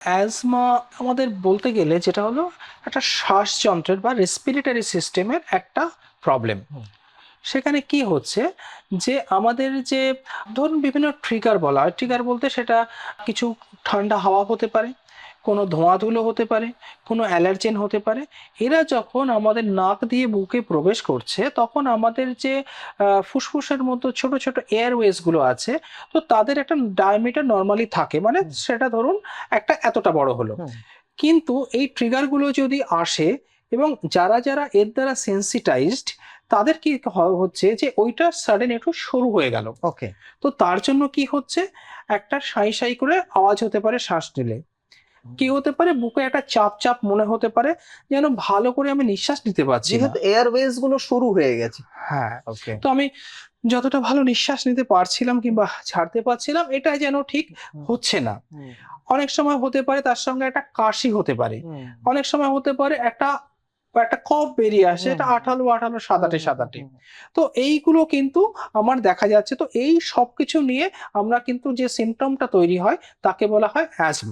Asthma আমাদের বলতে গেলে যেটা হলো একটা শ্বাসযন্ত্রের বা রেসপিরেটরি সিস্টেমের একটা প্রবলেম। সেখানে কি হচ্ছে? যে আমাদের যে ধরুন বিভিন্ন ট্রিগার বলা হয় ট্রিগার বলতে সেটা কিছু ঠান্ডা হাওয়া হতে পারে কোনো ধোঁয়াধুলো হতে পারে কোনো অ্যালার্জেন হতে পারে। এরা যখন আমাদের নাক দিয়ে বুকে প্রবেশ করছে তখন আমাদের যে ফুসফুসের মতো ছোট ছোট এয়ারওয়েজগুলো আছে তো তাদের একটা ডায়ামিটার নর্মালি থাকে। মানে সেটা ধরুন একটা এতটা বড় হলো। কিন্তু এই ট্রিগারগুলো যদি আসে এবং যারা যারা এর দ্বারা সেন্সিটাইজড তাদের কি হচ্ছে যে ওইটা সাডেন একটু সরু হয়ে গেল। ওকে তো তার জন্য কি হচ্ছে? একটা সাই সাই করে আওয়াজ হতে পারে শ্বাস নিলে। কি হতে পারে? বুকে একটা চাপ চাপ মনে হতে পারে যেন ভালো করে আমি নিঃশ্বাস নিতে পারছি যেহেতু এয়ারওয়েজগুলো শুরু হয়ে গেছে। হ্যাঁ। ওকে তো আমি যতটা ভালো নিঃশ্বাস নিতে পারছিলাম কিংবা ছাড়তে পারছিলাম এটা যেন ঠিক হচ্ছে না। অনেক সময় হতে পারে তার সঙ্গে একটা কাশি হতে পারে। অনেক সময় হতে পারে একটা একটা কফ বেরিয়ে আসে এটা আঠালো আঠালো সাদাটে সাদাটে। তো এইগুলো কিন্তু আমার দেখা যাচ্ছে তো এই সব কিছু নিয়ে আমরা কিন্তু যে সিমটমটা তৈরি হয় তাকে বলা হয় অ্যাজমা